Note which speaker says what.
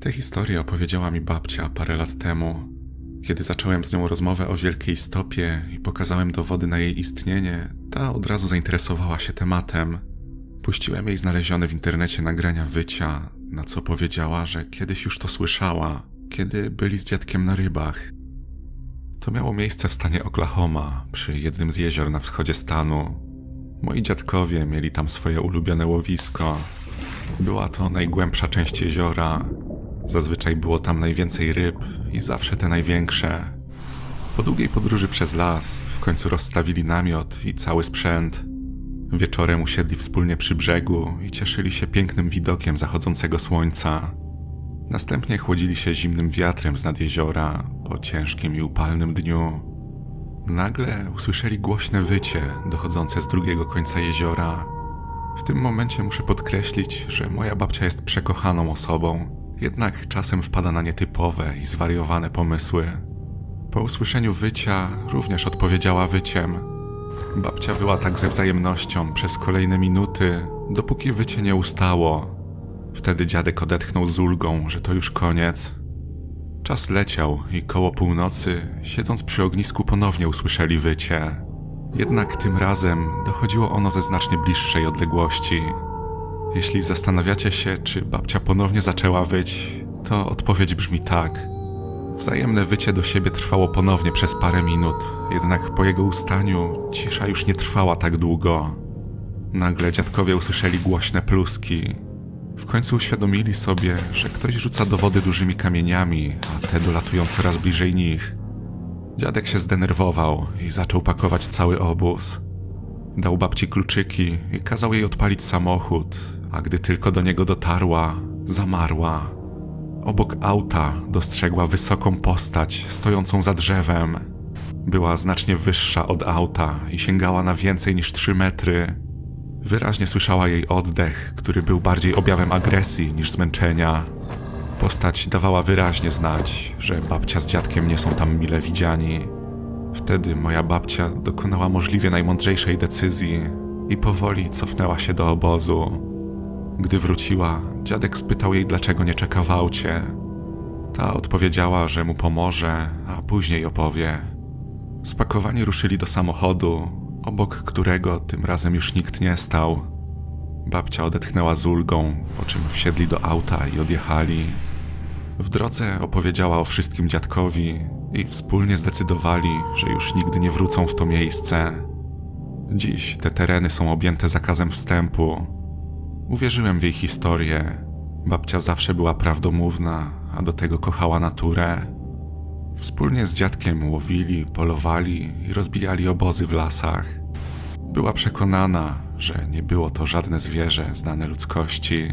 Speaker 1: Tę historię opowiedziała mi babcia parę lat temu. Kiedy zacząłem z nią rozmowę o wielkiej stopie i pokazałem dowody na jej istnienie, ta od razu zainteresowała się tematem. Puściłem jej znalezione w internecie nagrania wycia, na co powiedziała, że kiedyś już to słyszała, kiedy byli z dziadkiem na rybach. To miało miejsce w stanie Oklahoma, przy jednym z jezior na wschodzie stanu. Moi dziadkowie mieli tam swoje ulubione łowisko. Była to najgłębsza część jeziora. Zazwyczaj było tam najwięcej ryb i zawsze te największe. Po długiej podróży przez las w końcu rozstawili namiot i cały sprzęt. Wieczorem usiedli wspólnie przy brzegu i cieszyli się pięknym widokiem zachodzącego słońca. Następnie chłodzili się zimnym wiatrem z nad jeziora po ciężkim i upalnym dniu. Nagle usłyszeli głośne wycie dochodzące z drugiego końca jeziora. W tym momencie muszę podkreślić, że moja babcia jest przekochaną osobą, jednak czasem wpada na nietypowe i zwariowane pomysły. Po usłyszeniu wycia również odpowiedziała wyciem. Babcia wyła tak ze wzajemnością przez kolejne minuty, dopóki wycie nie ustało. Wtedy dziadek odetchnął z ulgą, że to już koniec. Czas leciał i koło północy, siedząc przy ognisku, ponownie usłyszeli wycie. Jednak tym razem dochodziło ono ze znacznie bliższej odległości. Jeśli zastanawiacie się, czy babcia ponownie zaczęła wyć, to odpowiedź brzmi tak. Wzajemne wycie do siebie trwało ponownie przez parę minut, jednak po jego ustaniu cisza już nie trwała tak długo. Nagle dziadkowie usłyszeli głośne pluski. W końcu uświadomili sobie, że ktoś rzuca do wody dużymi kamieniami, a te dolatują coraz bliżej nich. Dziadek się zdenerwował i zaczął pakować cały obóz. Dał babci kluczyki i kazał jej odpalić samochód, a gdy tylko do niego dotarła, zamarła. Obok auta dostrzegła wysoką postać stojącą za drzewem. Była znacznie wyższa od auta i sięgała na więcej niż 3 metry. Wyraźnie słyszała jej oddech, który był bardziej objawem agresji niż zmęczenia. Postać dawała wyraźnie znać, że babcia z dziadkiem nie są tam mile widziani. Wtedy moja babcia dokonała możliwie najmądrzejszej decyzji i powoli cofnęła się do obozu. Gdy wróciła, dziadek spytał jej, dlaczego nie czeka w aucie. Ta odpowiedziała, że mu pomoże, a później opowie. Spakowani ruszyli do samochodu, obok którego tym razem już nikt nie stał. Babcia odetchnęła z ulgą, po czym wsiedli do auta i odjechali. W drodze opowiedziała o wszystkim dziadkowi i wspólnie zdecydowali, że już nigdy nie wrócą w to miejsce. Dziś te tereny są objęte zakazem wstępu. Uwierzyłem w jej historię. Babcia zawsze była prawdomówna, a do tego kochała naturę. Wspólnie z dziadkiem łowili, polowali i rozbijali obozy w lasach. Była przekonana, że nie było to żadne zwierzę znane ludzkości.